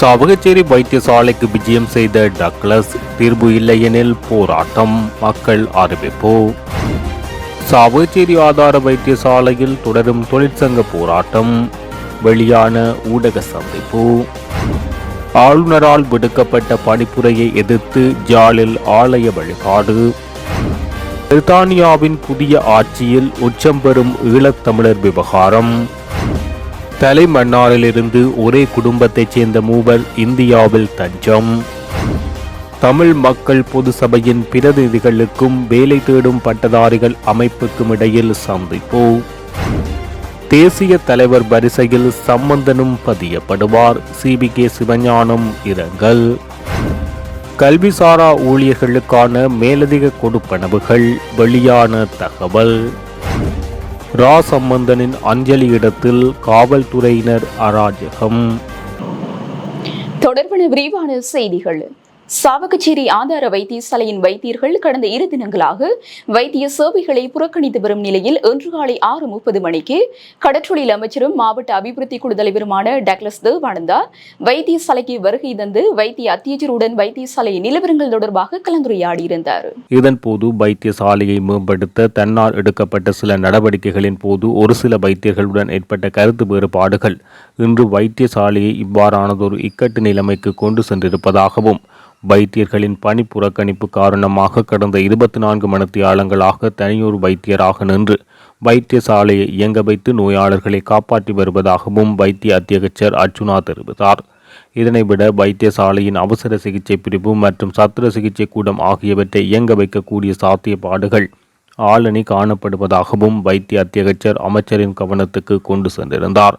சாவகச்சேரி வைத்தியசாலைக்கு விஜயம் செய்த டக்ளஸ் தீர்வு இல்லையெனில் போராட்டம். மக்கள் அறிவிப்பு. சாவகச்சேரி ஆதார வைத்தியசாலையில் தொடரும் தொழிற்சங்க போராட்டம். வெளியான ஊடக சந்திப்பு. ஆளுநரால் விடுக்கப்பட்ட பணிப்புரையை எதிர்த்து ஜாலில் ஆலய வழிபாடு. பிரித்தானியாவின் புதிய ஆட்சியில் உச்சம் பெறும் ஈழத்தமிழர் விவகாரம். தலைமன்னாரிலிருந்து ஒரே குடும்பத்தைச் சேர்ந்த மூவர் இந்தியாவில் தஞ்சம். தமிழ் மக்கள் பொது சபையின் பிரதிநிதிகளுக்கும் வேலை தேடும் பட்டதாரிகள் அமைப்புக்கும் இடையில் சந்திப்பு. தேசிய தலைவர் வரிசையில் சம்பந்தனும் பதியப்படுவார். சிபிகே சிவஞானம் இரங்கல். கல்விசாரா ஊழியர்களுக்கான மேலதிக கொடுப்பனவுகள் வெளியான தகவல். ரா சம்பந்தனின் அஞ்சலி இடத்தில் காவல்துறையினர் அராஜகம். தொடர்பான விரிவான செய்திகள். சாவகச்சேரி ஆதார வைத்தியசாலையின் வைத்தியர்கள் கடந்த இரு தினங்களாக வைத்திய சேவைகளை புறக்கணித்து வரும் நிலையில் இன்று காலை ஆறு முப்பது மணிக்கு கடற்றொழில் அமைச்சரும் மாவட்ட அபிவிருத்தி குழு தலைவருமான டக்ளஸ் தேவானந்தா வைத்தியசாலைக்கு வருகை தந்து வைத்திய அத்தியஜருடன் வைத்தியசாலை நிலவரங்கள் தொடர்பாக கலந்துரையாடியிருந்தார். இதன்போது வைத்தியசாலையை மேம்படுத்த தன்னால் எடுக்கப்பட்ட சில நடவடிக்கைகளின் போது ஒரு சில வைத்தியர்களுடன் ஏற்பட்ட கருத்து வேறுபாடுகள் இன்று வைத்தியசாலையை இவ்வாறானதொரு இக்கட்டு நிலைமைக்கு கொண்டு சென்றிருப்பதாகவும் வைத்தியர்களின் பணி புறக்கணிப்பு காரணமாக கடந்த இருபத்தி நான்கு மணித்தியாலங்களாக தனியூர் வைத்தியராக நின்று வைத்தியசாலையை இயங்க வைத்து நோயாளர்களை காப்பாற்றி வருவதாகவும் வைத்திய அத்தியகச்சர் அர்ஜுனா தெரிவித்தார். இதனைவிட வைத்தியசாலையின் அவசர சிகிச்சை பிரிவு மற்றும் சத்திர சிகிச்சை கூடம் ஆகியவற்றை இயங்க வைக்கக்கூடிய சாத்தியப்பாடுகள் ஆளணி காணப்படுவதாகவும் வைத்திய அத்தியகச்சர் அமைச்சரின் கவனத்துக்கு கொண்டு சென்றிருந்தார்.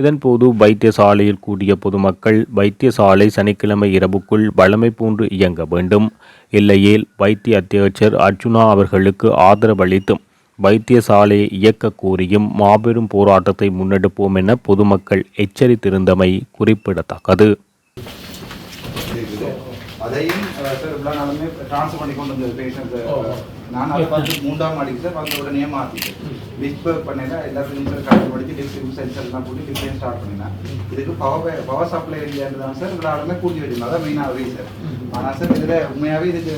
இதன்போது வைத்தியசாலையில் கூடிய பொதுமக்கள் வைத்தியசாலை சனிக்கிழமை இரவுக்குள் வழமை போன்று இயங்க வேண்டும். இல்லையேல் வைத்திய அத்தியட்சர் அர்ஜுனா அவர்களுக்கு ஆதரவளித்தும் வைத்தியசாலையை இயக்க கோரியும் மாபெரும் போராட்டத்தை முன்னெடுப்போம் என பொதுமக்கள் எச்சரித்திருந்தமை குறிப்பிடத்தக்கது. அதையும் சார் நான் அதை பார்த்து மூன்றாம் மாடிக்கு சார் வந்த உடனே மாற்றிட்டேன் டிஸ்பர் பண்ணல எல்லாத்துக்கும் சார் படிச்சு டிஸ்ட்ரிபியூட் சென்சர்லாம் போட்டு டிஸ்பிளே ஸ்டார்ட் பண்ணினேன். இதுக்கு பவர் பவர் சப்ளை ஏரியாவில் தான் சார் இவ்வளோ ஆளுமே கூட்டி வச்சிருந்தோம் அதான் மெயினாக ரீசன் ஆனால் சார் இதில் உண்மையாகவே இதுக்கு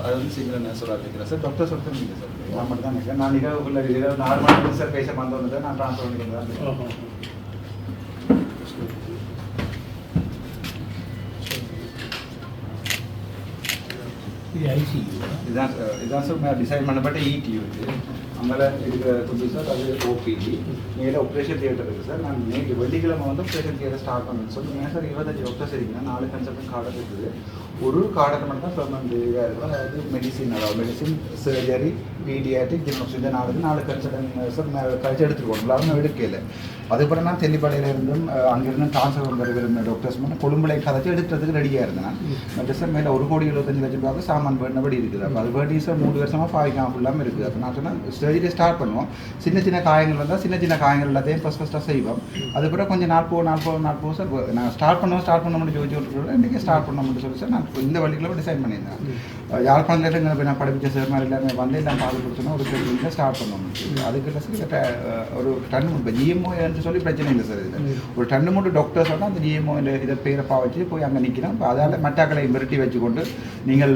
அது வந்து சிங்கிள் நான் சொல்ல இருக்கிறேன் சார் டாக்டர் சொல்லிட்டு நீங்கள் சார் நான் மட்டும் தான் நினைக்கிறேன். நான் நாலு மணிக்கு சார் பேச வந்தோன்னு நான் ட்ரான்ஸ்ஃபர் பண்ணி கொண்டு தான் இதுதான் சார் இதுதான் சார் டிசைன் பண்ணப்பட்ட இடியூ இருக்கிற துண்டு சார் அது ஓபிடி மேலே ஆப்ரேஷன் தியேட்டர் இருக்குது சார். நான் நேற்று வெள்ளிக்கிழமை வந்து ஆப்ரேஷன் தியேட்டர் ஸ்டார்ட் பண்ணேன் சொல்லி ஏன் சார் இருபத்தஞ்சு டாக்டர்ஸ் இருக்கீங்க நாலு கன்சல்டன் கார்டு இருக்குது ஒரு கார்டர் மட்டும் தான் பெர்மனண்ட் இதாக இருக்கும் அதாவது மெடிசின் அதாவது மெடிசின் சர்ஜரி பீடியாட்டிக் ஜெனோஸ் இந்த நாலு நாலு கன்சல்டன் சார் கழிச்சு எடுத்துருக்கோம். எல்லாரும் எடுக்கல. அதுக்கப்புறம் நான் தெல்லிப்பாளையில இருந்தும் அங்கிருந்து ட்ரான்ஸ்ஃபர் பண்ண விரும்பின டாக்டர்ஸ் மட்டும் கொழும்புலை கதைச்சு எடுக்கிறதுக்கு ரெடியாக இருந்தேன். பட் சார் மேலே ஒரு கோடி எழுபத்தஞ்சு லட்சம் ரூபாய்க்கு சாமான் வேண்டபடி இருக்குது. அப்போ அது வேண்டி சார் மூணு வருஷமாக பாவிக்காம ஃபுல்லாமல் இருக்குது. அப்போ நான் சொன்னேன் சர்ஜரி ஸ்டார்ட் பண்ணுவோம். சின்ன சின்ன காயங்கள் வந்தால் சின்ன சின்ன காயங்கள் எல்லாத்தையும் ஃபஸ்ட் ஃபஸ்ட்டாக செய்வோம். அதுக்கப்புறம் கொஞ்சம் நாள் போக நாள் போக நாள் போக சார் நான் ஸ்டார்ட் பண்ணுவோம் ஸ்டார்ட் பண்ண முடியும் ஜோதி விட்டுருவோம் இன்றைக்கி ஸ்டார்ட் பண்ண முடியும் சொல்லி சார் நான் இந்த வழிகளை டிசைன் பண்ணியிருந்தேன். யாழ்ப்பாணத்தில் நான் படிப்பிச்ச சார் மாதிரி எல்லாமே வந்து எல்லாம் பால் கொடுத்தோன்னா ஒரு சர்ஜரியில் ஸ்டார்ட் பண்ண முடியும் அதுக்கு சார் இதை ஒரு டன் இப்போ ஜிஎம்ஓ சொல்லி பிரச்சனை இல்லை சார் இதில் ஒரு டன்னு மூணு டாக்டர்ஸ் சொன்னால் அந்த ஜிஎம்ஓ இதை பேரப்பா வச்சு போய் அங்கே நிற்கிறோம் இப்போ அதால் மட்டாக்களை மிரட்டி வச்சுக்கொண்டு நீங்கள்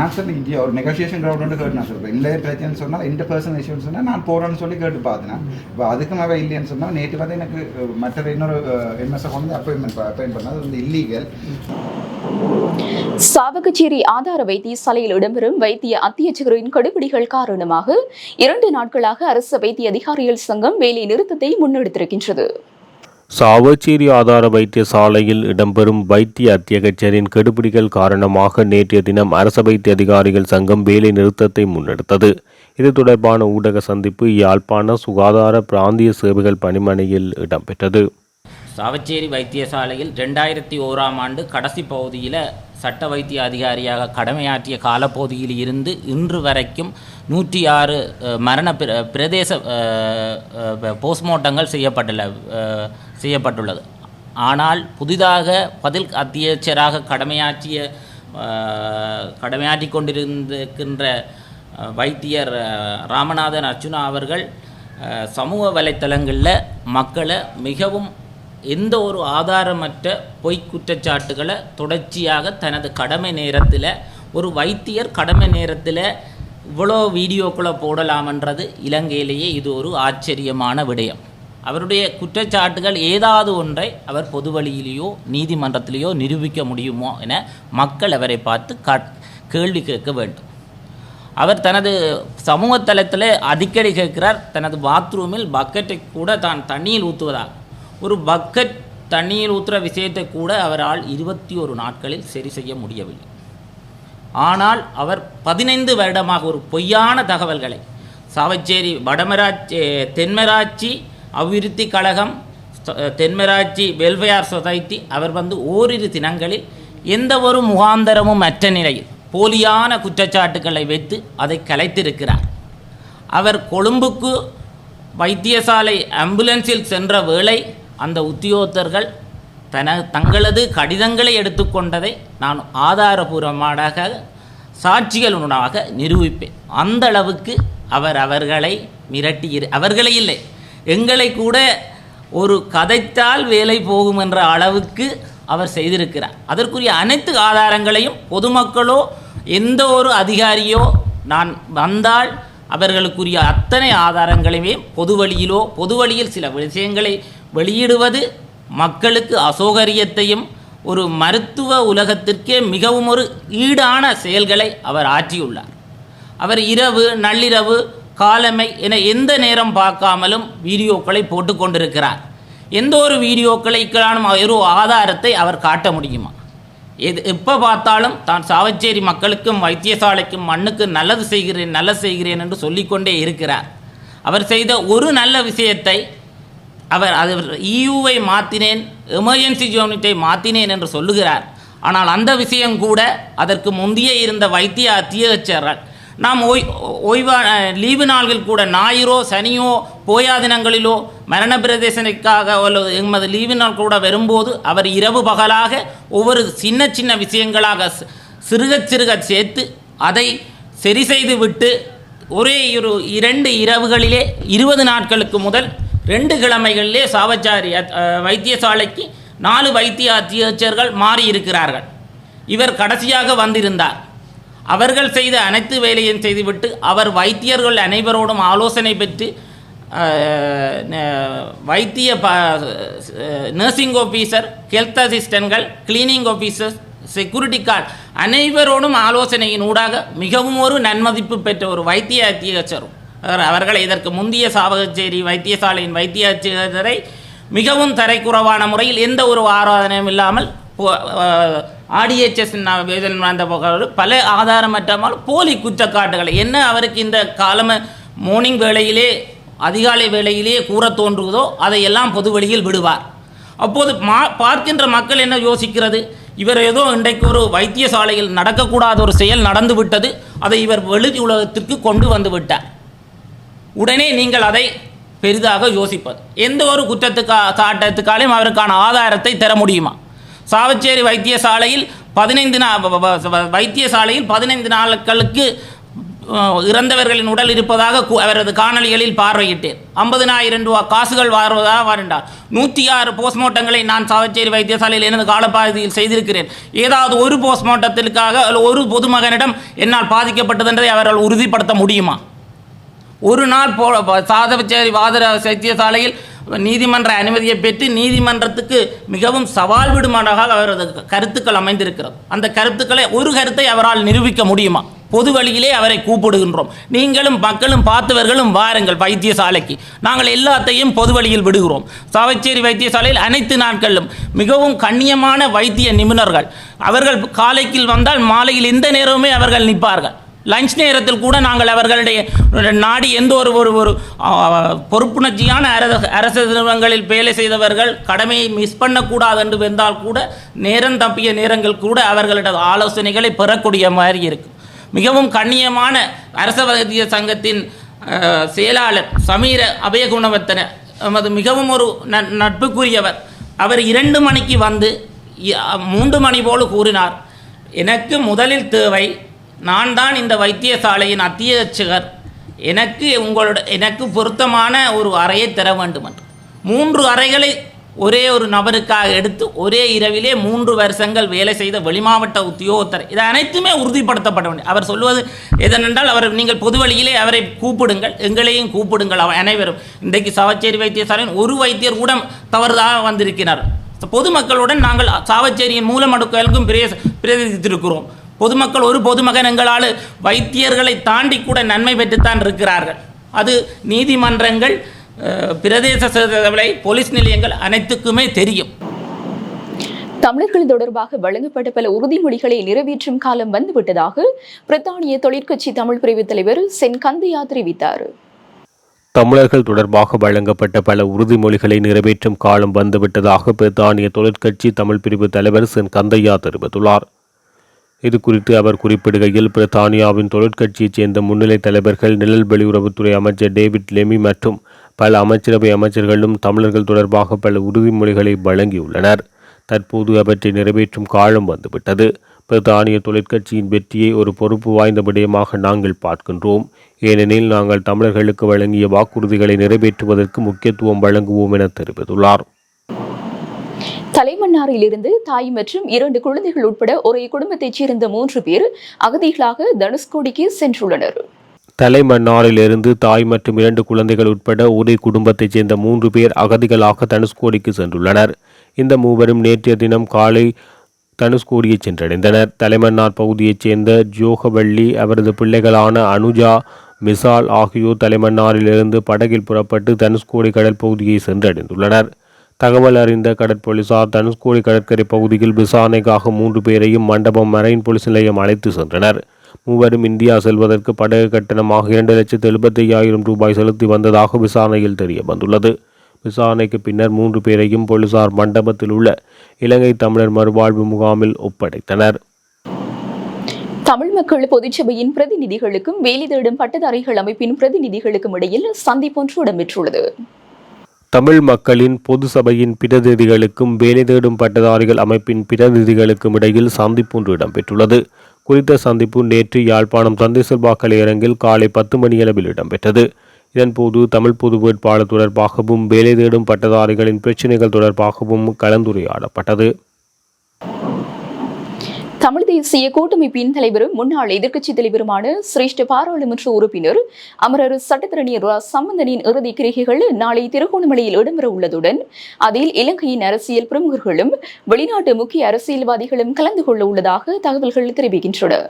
நான் சார் இங்கே ஒரு நெகோசியேஷன் கிரவுண்ட் வந்து கேட்டு நான் சொல்கிறேன் இல்லை பிரச்சனை சொன்னால் இந்த பர்சன் இஷ்யூன்னு சொன்னால் நான் போகிறேன்னு சொல்லி கேட்டு பார்த்தேன் இப்போ அதுக்கு மேலே இல்லைன்னு சொன்னால் நேற்று வந்து எனக்கு மற்ற இன்னொரு எம்எஸ்ஐ கொண்டு வந்து அப்பாயின்மெண்ட் அப்பாயின் பண்ணது. வந்து இல்லீகல் சாவகச்சேரி ஆதார வைத்தியசாலையில் இடம்பெறும் வைத்திய அத்தியட்சகரின் கடுபிடிகள் காரணமாக இரண்டு நாட்களாக அரசு வைத்திய அதிகாரிகள் சங்கம் வேலை நிறுத்தத்தை முன்னெடுத்திருக்கின்றது. சாவச்சேரி ஆதார வைத்தியசாலையில் இடம்பெறும் வைத்திய அத்தியகச்சரின் கெடுபிடிகள் காரணமாக நேற்றைய தினம் அரச வைத்திய அதிகாரிகள் சங்கம் வேலை நிறுத்தத்தை முன்னெடுத்தது. இது தொடர்பான ஊடக சந்திப்பு யாழ்ப்பாண சுகாதார பிராந்திய சேவைகள் பணிமனையில் இடம்பெற்றது. சாவச்சேரி வைத்தியசாலையில் ரெண்டாயிரத்தி ஓராம் ஆண்டு கடைசி பகுதியில் சட்ட வைத்திய அதிகாரியாக கடமையாற்றிய காலப்பகுதியில் இருந்து இன்று வரைக்கும் நூற்றி ஆறு மரண பிர பிரதேச போஸ்ட்மார்ட்டங்கள் செய்யப்பட்டுள்ள செய்யப்பட்டுள்ளது. ஆனால் புதிதாக பதில் அத்தியட்சராக கடமையாற்றிய கடமையாற்றி கொண்டிருந்திருக்கின்ற வைத்தியர் ராமநாதன் அர்ச்சுனா அவர்கள் சமூக வலைத்தளங்களில் மக்களை மிகவும் எந்த ஒரு ஆதாரமற்ற பொய் குற்றச்சாட்டுகளை தொடர்ச்சியாக தனது கடமை நேரத்தில் ஒரு வைத்தியர் கடமை நேரத்தில் இவ்வளோ வீடியோக்களை போடலாமன்றது இலங்கையிலேயே இது ஒரு ஆச்சரியமான விடயம். அவருடைய குற்றச்சாட்டுகள் ஏதாவது ஒன்றை அவர் பொது வழியிலேயோ நீதிமன்றத்திலேயோ நிரூபிக்க முடியுமோ என மக்கள் அவரை பார்த்து கேள்வி கேட்க வேண்டும். அவர் தனது சமூக தளத்தில் அடிக்கடி கேட்கிறார் தனது பாத்ரூமில் பக்கெட்டை கூட தான் தண்ணியில் ஊற்றுவதாக ஒரு பக்கெட் தண்ணீர் ஊற்றுற விஷயத்தை கூட அவரால் இருபத்தி ஒரு நாட்களில் சரி செய்ய முடியவில்லை. ஆனால் அவர் பதினைந்து வருடமாக ஒரு பொய்யான தகவல்களை சாவச்சேரி வடமராட்சி தென்மராட்சி அபிவிருத்தி கழகம் தென்மராட்சி வெல்ஃபேர் சொசைட்டி அவர் வந்து ஓரிரு தினங்களில் எந்த ஒரு முகாந்தரமும் அற்ற நிலையில் போலியான குற்றச்சாட்டுக்களை வைத்து அதை கலைத்திருக்கிறார். அவர் கொழும்புக்கு வைத்தியசாலை ஆம்புலன்ஸில் சென்ற வேளை அந்த உத்தியோகத்தர்கள் தன தங்களது கடிதங்களை எடுத்துக்கொண்டதை நான் ஆதாரபூர்வமாக சாட்சிகளுடனாக நிரூபிப்பேன். அந்த அளவுக்கு அவர் அவர்களை மிரட்டி அவர்களே அவர்களை இல்லை. எங்களை கூட ஒரு கதைத்தால் வேலை போகும் என்ற அளவுக்கு அவர் செய்திருக்கிறார். அதற்குரிய அனைத்து ஆதாரங்களையும் பொதுமக்களோ எந்த ஒரு அதிகாரியோ நான் வந்தால் அவர்களுக்குரிய அத்தனை ஆதாரங்களையுமே பொது வழியிலோ பொது வழியில் சில விஷயங்களை வெளியிடுவது மக்களுக்கு அசௌகரியத்தையும் ஒரு மருத்துவ உலகத்திற்கே மிகவும் ஒரு ஈடான செயல்களை அவர் ஆற்றியுள்ளார். அவர் இரவு நள்ளிரவு காலமை என எந்த நேரம் பார்க்காமலும் வீடியோக்களை போட்டு கொண்டிருக்கிறார். எந்த ஒரு வீடியோக்களுக்கான ஒரு ஆதாரத்தை அவர் காட்ட முடியுமா? எது எப்போ பார்த்தாலும் தான் சாவச்சேரி மக்களுக்கும் வைத்தியசாலைக்கும் மண்ணுக்கு நல்லது செய்கிறேன் நல்லது செய்கிறேன் என்று சொல்லிக்கொண்டே இருக்கிறார். அவர் செய்த ஒரு நல்ல விஷயத்தை அவர் அது இயூவை மாற்றினேன் எமர்ஜென்சி யூனிட்டை மாற்றினேன் என்று சொல்லுகிறார். ஆனால் அந்த விஷயம் கூட அதற்கு முந்தைய இருந்த வைத்திய அத்தியட்சர்கள் நாம் ஓய் ஓய்வா லீவு நாள்கள் கூட ஞாயிறோ சனியோ போயா தினங்களிலோ மரண பிரதேசனைக்காக அல்லது எமது லீவு நாள் கூட வரும்போது அவர் இரவு பகலாக ஒவ்வொரு சின்ன சின்ன விஷயங்களாக சிறுக சிறுக சேர்த்து அதை சரி செய்து விட்டு ஒரே ஒரு இரண்டு இரவுகளிலே இருபது நாட்களுக்கு முதல் ரெண்டு கிழமைகளிலே சாவச்சாரி வைத்தியசாலைக்கு நாலு வைத்திய அத்தியட்சர்கள் மாறியிருக்கிறார்கள். இவர் கடைசியாக வந்திருந்தார். அவர்கள் செய்த அனைத்து வேலையும் செய்துவிட்டு அவர் வைத்தியர்கள் அனைவரோடும் ஆலோசனை பெற்று வைத்திய ப நர்சிங் ஆஃபீஸர் ஹெல்த் அசிஸ்டன்ட்கள் கிளீனிங் ஆஃபீஸர் செக்யூரிட்டி கார்டு அனைவரோடும் ஆலோசனையின் ஊடாக மிகவும் ஒரு நன்மதிப்பு பெற்ற ஒரு வைத்திய அத்தியகச்சரும் அவர்களை அவர்கள் இதற்கு முந்தைய சாவகச்சேரி வைத்தியசாலையின் வைத்திய அத்தியகரை மிகவும் தரைக்குறவான முறையில் எந்த ஒரு ஆராதனையும் இல்லாமல் ஆடிஎச்எஸ் வந்த போக பல ஆதாரமற்றாமல் போலி குற்றச்சாட்டுகளை. என்ன அவருக்கு இந்த காலம மார்னிங் வேளையிலே அதிகாலை வேளையிலே கூற தோன்றுவதோ அதையெல்லாம் பொது வெளியில் விடுவார். அப்போது மா பார்க்கின்ற மக்கள் என்ன யோசிக்கிறது? இவர் ஏதோ இன்றைக்கு ஒரு வைத்தியசாலையில் நடக்கக்கூடாத ஒரு செயல் நடந்து விட்டது. அதை இவர் வெளி உலகத்திற்கு கொண்டு வந்து விட்டார். உடனே நீங்கள் அதை பெரிதாக யோசிப்பது. எந்த ஒரு குற்றத்துக்கா சாட்டத்துக்காலையும் அவருக்கான ஆதாரத்தை தர முடியுமா? சாவச்சேரி வைத்தியசாலையில் பதினைந்து நாள் வ- வ- வைத்தியசாலையில் பதினைந்து நாட்களுக்கு இறந்தவர்களின் உடல் இருப்பதாக அவரது காணொலிகளில் பார்வையிட்டேன். ஐம்பதினாயிரம் ரூபா காசுகள் வருவதாக வருண்டார். நூற்றி ஆறு போஸ்ட்மார்ட்டங்களை நான் சாவச்சேரி வைத்தியசாலையில் எனது காலப்பகுதியில் செய்திருக்கிறேன். ஏதாவது ஒரு போஸ்ட்மார்ட்டத்திற்காக ஒரு பொதுமகனிடம் என்னால் பாதிக்கப்பட்டதென்றதை அவர்கள் உறுதிப்படுத்த முடியுமா? ஒரு நாள் போ சாதவச்சேரி வாதர வைத்தியசாலையில் நீதிமன்ற அனுமதியை பெற்று நீதிமன்றத்துக்கு மிகவும் சவால் விடுமானாக அவரது கருத்துக்கள் அமைந்திருக்கிறது. அந்த கருத்துக்களை ஒரு கருத்தை அவரால் நிரூபிக்க முடியுமா? பொது வழியிலே அவரை கூப்பிடுகின்றோம். நீங்களும் மக்களும் பார்த்தவர்களும் வாருங்கள் வைத்தியசாலைக்கு. நாங்கள் எல்லாத்தையும் பொது வழியில் விடுகிறோம். சாவச்சேரி வைத்தியசாலையில் அனைத்து நாட்களிலும் மிகவும் கண்ணியமான வைத்திய நிபுணர்கள். அவர்கள் காலைக்கில் வந்தால் மாலையில் எந்த நேரமுமே அவர்கள் நிற்பார்கள். லஞ்ச் நேரத்தில் கூட நாங்கள் அவர்களுடைய நாடி எந்த ஒரு ஒரு ஒரு பொறுப்புணர்ச்சியான அரச அரசு நிறுவனங்களில் வேலை செய்தவர்கள் கடமையை மிஸ் பண்ணக்கூடாது என்று வந்தால் கூட நேரம் தப்பிய நேரங்கள் கூட அவர்களிடம் ஆலோசனைகளை பெறக்கூடிய மாதிரி இருக்கும் மிகவும் கண்ணியமான அரச வைத்திய சங்கத்தின் செயலாளர் சமீர அபயகுணவர்த்தன நமது மிகவும் ஒரு நட்புக்குரியவர். அவர் இரண்டு மணிக்கு வந்து மூன்று மணி போல் கூறினார் எனக்கு முதலில் தேவை நான் தான் இந்த வைத்தியசாலையின் அத்தியட்சகர். எனக்கு உங்களோட எனக்கு பொருத்தமான ஒரு அறையை தர வேண்டும் என்று. மூன்று அறைகளை ஒரே ஒரு நபருக்காக எடுத்து ஒரே இரவிலே மூன்று வருஷங்கள் வேலை செய்த வெளிமாவட்ட உத்தியோகத்தர். இது அனைத்துமே உறுதிப்படுத்தப்பட வேண்டும். அவர் சொல்வது எதனென்றால் அவர் நீங்கள் பொது வழியிலே அவரை கூப்பிடுங்கள் எங்களையும் கூப்பிடுங்கள் அவர் அனைவரும். இன்றைக்கு சாவச்சேரி வைத்தியசாலையின் ஒரு வைத்தியர் கூட தவறுதாக வந்திருக்கிறார். பொதுமக்களுடன் நாங்கள் சாவச்சேரியின் மூலமடுக்கலுக்கும் பிரே பிரதித்திருக்கிறோம் பொதுமக்கள் ஒரு பொதுமகன் எங்களால் வைத்தியர்களை தாண்டி கூட நன்மை பெற்றுத்தான் இருக்கிறார்கள். அது நீதிமன்றங்கள் பிரதேச சேவை போலீஸ் நிலையங்கள் அனைத்துக்குமே தெரியும். தமிழர்கள் தொடர்பாக வழங்கப்பட்ட பல உறுதிமொழிகளை நிறைவேற்றும் காலம் வந்துவிட்டதாக பிரித்தானிய தொழிற்கட்சி தமிழ் பிரிவு தலைவர் சென் கந்தையா தெரிவித்தார். தமிழர்கள் தொடர்பாக வழங்கப்பட்ட பல உறுதிமொழிகளை நிறைவேற்றும் காலம் வந்துவிட்டதாக பிரித்தானிய தொழிற்கட்சி தமிழ் பிரிவு தலைவர் சென் கந்தையா தெரிவித்துள்ளார். இது குறித்து அவர் குறிப்பிடுகையில் பிரித்தானியாவின் தொழிற்கட்சியைச் சேர்ந்த முன்னிலை தலைவர்கள் நிழல் வெளியுறவுத்துறை அமைச்சர் டேவிட் லெமி மற்றும் பல அமைச்சரவை அமைச்சர்களும் தமிழர்கள் தொடர்பாக பல உறுதிமொழிகளை வழங்கியுள்ளனர். தற்போது அவற்றை நிறைவேற்றும் காலம் வந்துவிட்டது. பிரித்தானிய தொழிற்கட்சியின் வெற்றியை ஒரு பொறுப்பு வாய்ந்த விடயமாக நாங்கள் பார்க்கின்றோம். ஏனெனில் நாங்கள் தமிழர்களுக்கு வழங்கிய வாக்குறுதிகளை நிறைவேற்றுவதற்கு முக்கியத்துவம் வழங்குவோம் என தெரிவித்துள்ளார். தலைமன்னாரிலிருந்து தாய் மற்றும் இரண்டு குழந்தைகள் உட்பட ஒரே குடும்பத்தைச் சேர்ந்த மூன்று பேர் அகதிகளாக தனுஷ்கோடிக்கு சென்றுள்ளனர். தலைமன்னாரிலிருந்து தாய் மற்றும் இரண்டு குழந்தைகள் உட்பட ஒரே குடும்பத்தைச் சேர்ந்த மூன்று பேர் அகதிகளாக தனுஷ்கோடிக்கு சென்றுள்ளனர். இந்த மூவரும் நேற்றைய தினம் காலை தனுஷ்கோடியை சென்றடைந்தனர். தலைமன்னார் பகுதியைச் சேர்ந்த ஜோகவள்ளி அவரது பிள்ளைகளான அனுஜா மிசால் ஆகியோர் தலைமன்னாரிலிருந்து படகில் புறப்பட்டு தனுஷ்கோடி கடல் பகுதியை சென்றடைந்துள்ளனர். தகவல் அறிந்த கடற்போலீசார் தனுஷ்கோடி கடற்கரை பகுதியில் விசாரணைக்காக மூன்று பேரையும் மண்டபம் மரைன் போலீஸ் நிலையம் அழைத்து சென்றனர். மூவரும் இந்தியா செல்வதற்கு படகு கட்டணமாக இரண்டு லட்சத்து எழுபத்தி ஐயாயிரம் ரூபாய் செலுத்தி வந்ததாக விசாரணையில் தெரிய வந்துள்ளது விசாரணைக்கு பின்னர் மூன்று பேரையும் போலீசார் மண்டபத்தில் உள்ள இலங்கை தமிழர் மறுவாழ்வு முகாமில் ஒப்படைத்தனர். தமிழ் மக்கள் பொதுச்சபையின் பிரதிநிதிகளுக்கும் வேலை தேடும் பட்டதாரிகள் அமைப்பின் பிரதிநிதிகளுக்கும் இடையில் சந்திப்பொன்று இடம்பெற்றுள்ளது. தமிழ் மக்களின் பொது சபையின் பிரதிநிதிகளுக்கும் வேலை தேடும் பட்டதாரிகள் அமைப்பின் பிரதிநிதிகளுக்கும் இடையில் சந்திப்பொன்று இடம்பெற்றுள்ளது. குறித்த சந்திப்பு நேற்று யாழ்ப்பாணம் தந்தை செல்வா கலையரங்கில் காலை பத்து மணியளவில் இடம்பெற்றது. இதன்போது தமிழ் பொது வேட்பாளர் தொடர்பாகவும் வேலை தேடும் பட்டதாரிகளின் பிரச்சினைகள் தொடர்பாகவும் கலந்துரையாடப்பட்டது. தமிழ் தேசிய கூட்டமைப்பின் தலைவரும் முன்னாள் எதிர்க்கட்சி தலைவருமான சிரேஷ்ட பாராளுமன்ற உறுப்பினர் அமரர் சட்டத்தரணியர் ரா. சம்பந்தனின் இறுதி கிரிகைகள் நாளை திருகோணமலையில் இடம்பெற உள்ளதுடன் அதில் இலங்கையின் அரசியல் பிரமுகர்களும் வெளிநாட்டு முக்கிய அரசியல்வாதிகளும் கலந்து கொள்ள உள்ளதாக தகவல்கள் தெரிவிக்கின்றன.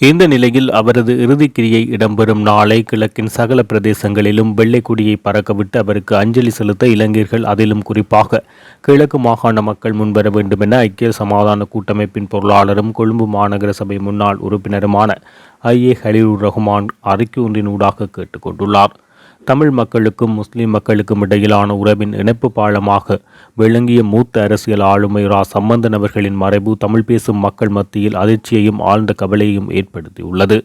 இந்த நிலையில் அவரது இறுதிக்கிரியை இடம்பெறும் நாளை கிழக்கின் சகல பிரதேசங்களிலும் வெள்ளை கொடியை பறக்கவிட்டு அவருக்கு அஞ்சலி செலுத்த இளைஞர்கள் அதிலும் குறிப்பாக கிழக்கு மாகாண மக்கள் முன்வர வேண்டும் என ஐக்கிய சமாதான கூட்டமைப்பின் பொருளாளரும் கொழும்பு மாநகர சபை முன்னாள் உறுப்பினருமான ஐ ஏ ஹலீலுர் ரஹ்மான் அறிக்கை ஒன்றினூடாக கேட்டுக்கொண்டுள்ளார். தமிழ் மக்களுக்கும் முஸ்லிம் மக்களுக்கும் இடையிலான உறவின் இணைப்பு பாலமாக விளங்கிய மூத்த அரசியல் ஆளுமை ரா. சம்பந்தன் அவர்களின் மறைவு தமிழ் பேசும் மக்கள் மத்தியில் அதிர்ச்சியையும் ஆழ்ந்த கவலையையும் ஏற்படுத்தியுள்ளது.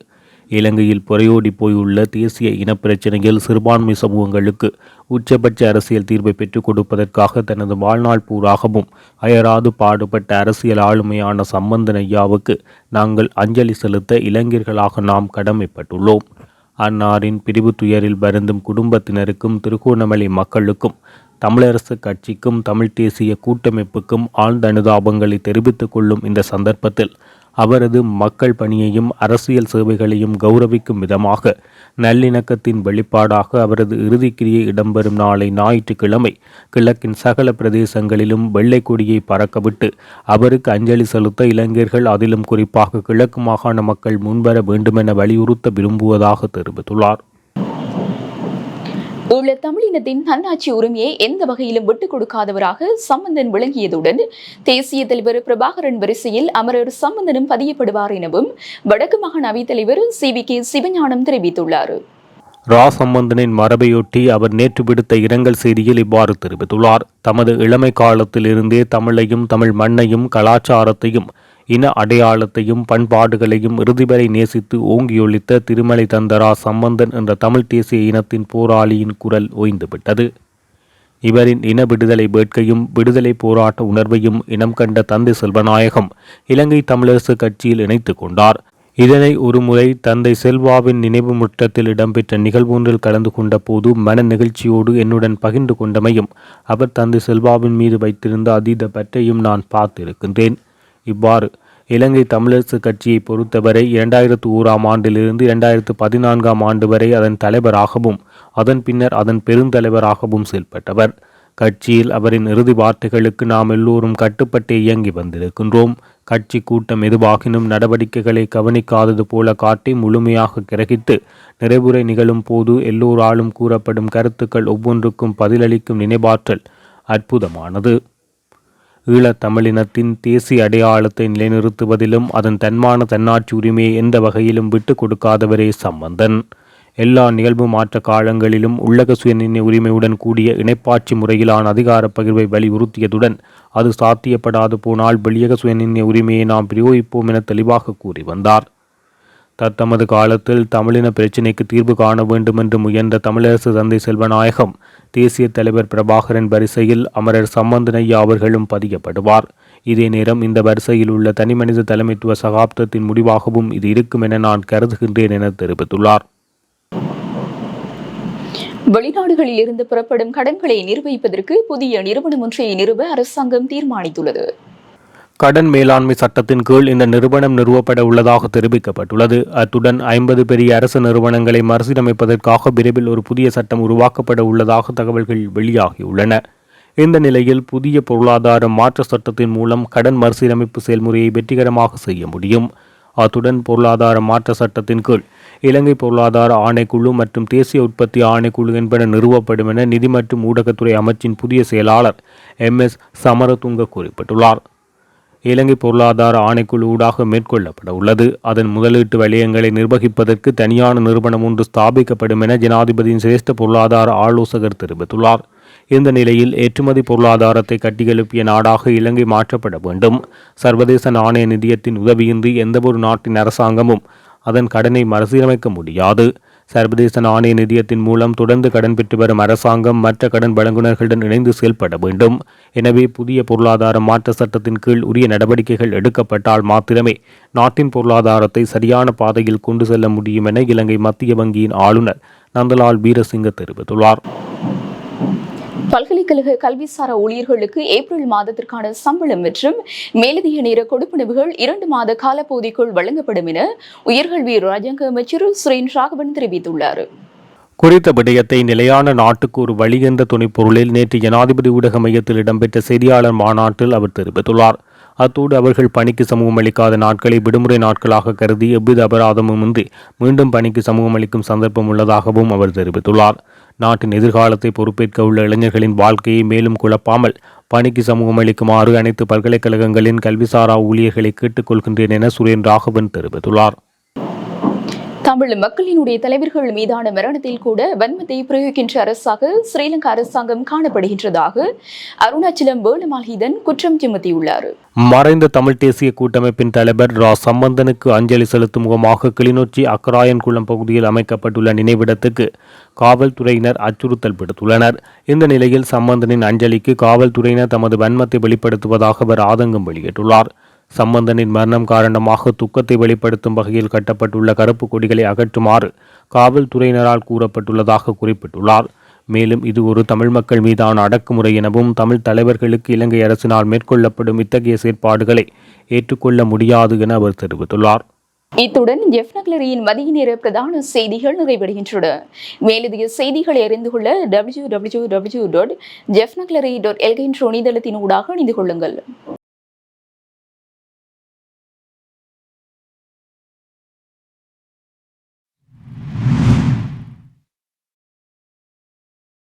இலங்கையில் புறையோடி போயுள்ள தேசிய இனப்பிரச்சினையில் சிறுபான்மை சமூகங்களுக்கு உச்சபட்ச அரசியல் தீர்வை பெற்றுக் கொடுப்பதற்காக தனது வாழ்நாள் பூராகவும் அயராது பாடுபட்ட அரசியல் ஆளுமையான சம்பந்தன் ஐயாவுக்கு நாங்கள் அஞ்சலி செலுத்த இளைஞர்களாக நாம் கடமைப்பட்டுள்ளோம். அன்னாரின் பிரிவு துயரில் வருந்தும் குடும்பத்தினருக்கும் திருகோணமலை மக்களுக்கும் தமிழரசு கட்சிக்கும் தமிழ் தேசிய கூட்டமைப்புக்கும் ஆழ்ந்த அனுதாபங்களை தெரிவித்துக் கொள்ளும் இந்த சந்தர்ப்பத்தில் அவரது மக்கள் பணியையும் அரசியல் சேவைகளையும் கௌரவிக்கும் விதமாக நல்லிணக்கத்தின் வெளிப்பாடாக அவரது இறுதிக்கிரியை இடம்பெறும் நாளை ஞாயிற்றுக்கிழமை கிழக்கின் சகல பிரதேசங்களிலும் வெள்ளை கொடியை பறக்கவிட்டு அவருக்கு அஞ்சலி செலுத்த இளைஞர்கள் அதிலும் குறிப்பாக கிழக்கு மாகாண மக்கள் முன்வர வேண்டுமென வலியுறுத்த விரும்புவதாக தெரிவித்துள்ளார். உள்ள தமிழினத்தின் தன்னாட்சி உரிமையை எந்த வகையிலும் விட்டுக் கொடுக்காதவராக சம்பந்தன் விளங்கியதுடன் தேசிய தலைவர் பிரபாகரன் வரிசையில் அமரர் சம்பந்தனும் பதியப்படுவார் எனவும் வடக்கு மாகாண அவைத்தலைவர் சி வி கே சிவஞானம் தெரிவித்துள்ளார். ரா சம்பந்தனின் மரபையொட்டி அவர் நேற்று விடுத்த இரங்கல் செய்தியில் இவ்வாறு தெரிவித்துள்ளார். தமது இளமை காலத்திலிருந்தே தமிழையும் தமிழ் மண்ணையும் கலாச்சாரத்தையும் இன அடையாளத்தையும் பண்பாடுகளையும் இறுதிவரை நேசித்து ஓங்கியொழித்த திருமலை தந்தரா சம்பந்தன் என்ற தமிழ் தேசிய இனத்தின் போராளியின் குரல் ஓய்ந்துவிட்டது. இவரின் இன விடுதலை வேட்கையும் விடுதலை போராட்ட உணர்வையும் இனம் கண்ட தந்தை செல்வநாயகம் இலங்கை தமிழரசு கட்சியில் இணைத்து கொண்டார். இதனை ஒருமுறை தந்தை செல்வாவின் நினைவு முற்றத்தில் இடம்பெற்ற நிகழ்வொன்றில் கலந்து கொண்ட போது மன நிகழ்ச்சியோடு என்னுடன் பகிர்ந்து கொண்டமையும் அவர் தந்தை செல்வாவின் மீது வைத்திருந்த அதீத பற்றையும் நான் பார்த்திருக்கின்றேன். இவ்வாறு. இலங்கை தமிழரசு கட்சியை பொறுத்தவரை இரண்டாயிரத்து ஓராம் ஆண்டிலிருந்து இரண்டாயிரத்து பதினான்காம் ஆண்டு வரை அதன் தலைவராகவும் அதன் பின்னர் அதன் பெருந்தலைவராகவும் செயல்பட்டவர். கட்சியில் அவரின் இறுதி வார்த்தைகளுக்கு நாம் எல்லோரும் கட்டுப்பட்டு இயங்கி வந்திருக்கின்றோம். கட்சி கூட்டம் எதுவாகினும் நடவடிக்கைகளை கவனிக்காதது போல காட்டி முழுமையாக கிரகித்து நிறைவுரை நிகழும் போது எல்லோராலும் கூறப்படும் கருத்துக்கள் ஒவ்வொன்றுக்கும் பதிலளிக்கும் நினைவாற்றல் அற்புதமானது. ஈழத்தமிழினத்தின் தேசிய அடையாளத்தை நிலைநிறுத்துவதிலும் அதன் தன்மான தன்னாட்சி உரிமையை எந்த வகையிலும் விட்டு கொடுக்காதவரே சம்பந்தன். எல்லா நிகழ்வு மாற்ற காலங்களிலும் உள்ளக சுயநிர்ணய உரிமையுடன் கூடிய இணைப்பாட்சி முறையிலான அதிகார பகிர்வை வலியுறுத்தியதுடன் அது சாத்தியப்படாது போனால் வெளியக சுயநிர்ணய உரிமையை நாம் பிரயோகிப்போம் என தெளிவாக கூறி வந்தார். தத்தமது காலத்தில் தமிழின பிரச்சினைக்கு தீர்வு காண வேண்டும் என்று முயன்ற தமிழரசு தந்தை செல்வநாயகம் தேசிய தலைவர் பிரபாகரன் வரிசையில் அமரர் சம்பந்தனையா அவர்களும் பதியப்படுவார். இதே நேரம் இந்த வரிசையில் உள்ள தனிமனித தலைமைத்துவ சகாப்தத்தின் முடிவாகவும் இது இருக்கும் என நான் கருதுகின்றேன் என தெரிவித்துள்ளார். வெளிநாடுகளில் இருந்து புறப்படும் கடன்களை நிர்வகிப்பதற்கு புதிய நிறுவனம் ஒன்றை நிறுவ அரசாங்கம் தீர்மானித்துள்ளது. கடன் மேலாண்மை சட்டத்தின் கீழ் இந்த நிறுவனம் நிறுவப்பட உள்ளதாக தெரிவிக்கப்பட்டுள்ளது. அத்துடன் ஐம்பது பெரிய அரசு நிறுவனங்களை மறுசீரமைப்பதற்காக விரைவில் ஒரு புதிய சட்டம் உருவாக்கப்பட உள்ளதாக தகவல்கள் வெளியாகியுள்ளன. இந்த நிலையில் புதிய பொருளாதார மாற்ற சட்டத்தின் மூலம் கடன் மறுசீரமைப்பு செயல்முறையை வெற்றிகரமாக செய்ய முடியும். அத்துடன் பொருளாதார மாற்ற சட்டத்தின் கீழ் இலங்கை பொருளாதார ஆணைக்குழு மற்றும் தேசிய உற்பத்தி ஆணைக்குழு என்பன நிறுவப்படும் என நிதி மற்றும் ஊடகத்துறை அமைச்சின் புதிய செயலாளர் எம் எஸ் சமரதுங்க குறிப்பிட்டுள்ளார். இலங்கை பொருளாதார ஆணைக்குழு ஊடாக மேற்கொள்ளப்பட உள்ளது. அதன் முதலீட்டு வலயங்களை நிர்வகிப்பதற்கு தனியான நிறுவனம் ஒன்று ஸ்தாபிக்கப்படும் என ஜனாதிபதியின் சிரேஷ்ட பொருளாதார ஆலோசகர் தெரிவித்துள்ளார். இந்த நிலையில் ஏற்றுமதி பொருளாதாரத்தை கட்டியெழுப்பிய நாடாக இலங்கை மாற்றப்பட வேண்டும். சர்வதேச நாணய நிதியத்தின் உதவியின்றி எந்தவொரு நாட்டின் அரசாங்கமும் அதன் கடனை மறுசீரமைக்க முடியாது. சர்வதேச நாணய நிதியத்தின் மூலம் தொடர்ந்து கடன் பெற்று வரும் அரசாங்கம் மற்ற கடன் வழங்குநர்களுடன் இணைந்து செயல்பட வேண்டும். எனவே புதிய பொருளாதார மாற்ற சட்டத்தின் கீழ் உரிய நடவடிக்கைகள் எடுக்கப்பட்டால் மாத்திரமே நாட்டின் பொருளாதாரத்தை சரியான பாதையில் கொண்டு செல்ல முடியும் என இலங்கை மத்திய வங்கியின் ஆளுநர் நந்தலால் வீரசிங்க தெரிவித்துள்ளார். பல்கலைக்கழக கல்விசாரா ஊழியர்களுக்கு ஏப்ரல் மாதத்திற்கான சம்பளம் மற்றும் மேலதிக நேர கொடுப்பனவுகள் இரண்டு மாத காலப்பகுதிக்குள் வழங்கப்படும் என உயர்கல்வி ராஜாங்க அமைச்சர் சுரேன் ராகவன் தெரிவித்துள்ளார். குறித்த விடயத்தை நிலையான நாட்டுக்கு ஒரு வழி என்ற துணைப்பொருளில் நேற்று ஜனாதிபதி ஊடக மையத்தில் இடம்பெற்ற செய்தியாளர் மாநாட்டில் அவர் தெரிவித்துள்ளார். அத்தோடு அவர்கள் பணிக்கு சமூகம் அளிக்காத நாட்களை விடுமுறை நாட்களாக கருதி எவ்வித அபராதமும் இன்றி மீண்டும் பணிக்கு சமூகம் அளிக்கும் சந்தர்ப்பம் உள்ளதாகவும் அவர் தெரிவித்துள்ளார். நாட்டின் எதிர்காலத்தை பொறுப்பேற்க உள்ள இளைஞர்களின் வாழ்க்கையை மேலும் குழப்பாமல் பணிக்கு சமூகம் அளிக்குமாறு அனைத்து பல்கலைக்கழகங்களின் கல்விசாரா ஊழியர்களை கேட்டுக்கொள்கின்றேன் என சுரேன் ராகவன் தெரிவித்துள்ளார். தமிழ் மக்களினுடைய தலைவர்கள் மீதான மரணத்தில் கூட வன்மத்தை பிரயோகிக்கின்ற அரசாக ஸ்ரீலங்கா அரசாங்கம் காணப்படுகின்றதாக அருணாச்சலம் வேலுமால்ஹீதன் குற்றம் சுமத்தியுள்ளார். மறைந்த தமிழ் தேசிய கூட்டமைப்பின் தலைவர் ரா. சம்பந்தனுக்கு அஞ்சலி செலுத்தும் முகமாக கிளிநொச்சி அக்கராயன்குளம் பகுதியில் அமைக்கப்பட்டுள்ள நினைவிடத்துக்கு காவல்துறையினர் அச்சுறுத்தல் விடுத்துள்ளனர். இந்த நிலையில் சம்பந்தனின் அஞ்சலிக்கு காவல்துறையினர் தமது வன்மத்தை வெளிப்படுத்துவதாக அவர் ஆதங்கம் வெளியிட்டுள்ளார். சம்பந்தனின் மரணம் காரணமாக துக்கத்தை வெளிப்படுத்தும் வகையில் கட்டப்பட்டுள்ள கருப்பு கொடிகளை அகற்றுமாறு காவல்துறையினரால் கூறப்பட்டுள்ளதாக குறிப்பிட்டுள்ளார். மேலும் இது ஒரு தமிழ் மக்கள் மீதான அடக்குமுறை எனவும் தமிழ் தலைவர்களுக்கு இலங்கை அரசினால் மேற்கொள்ளப்படும் இத்தகைய செயற்பாடுகளை ஏற்றுக்கொள்ள முடியாது என அவர் தெரிவித்துள்ளார். இத்துடன் ஜெஃப்னக்லரியின் மதிய நேர பிரதான செய்திகள் நிறைவடைகின்றன. மேலதிக செய்திகளை அறிந்து கொள்ள W W W dot jaffnagallery dot எல்கின்ற இணையதளத்தின் ஊடாக இணைந்து கொள்ளுங்கள்.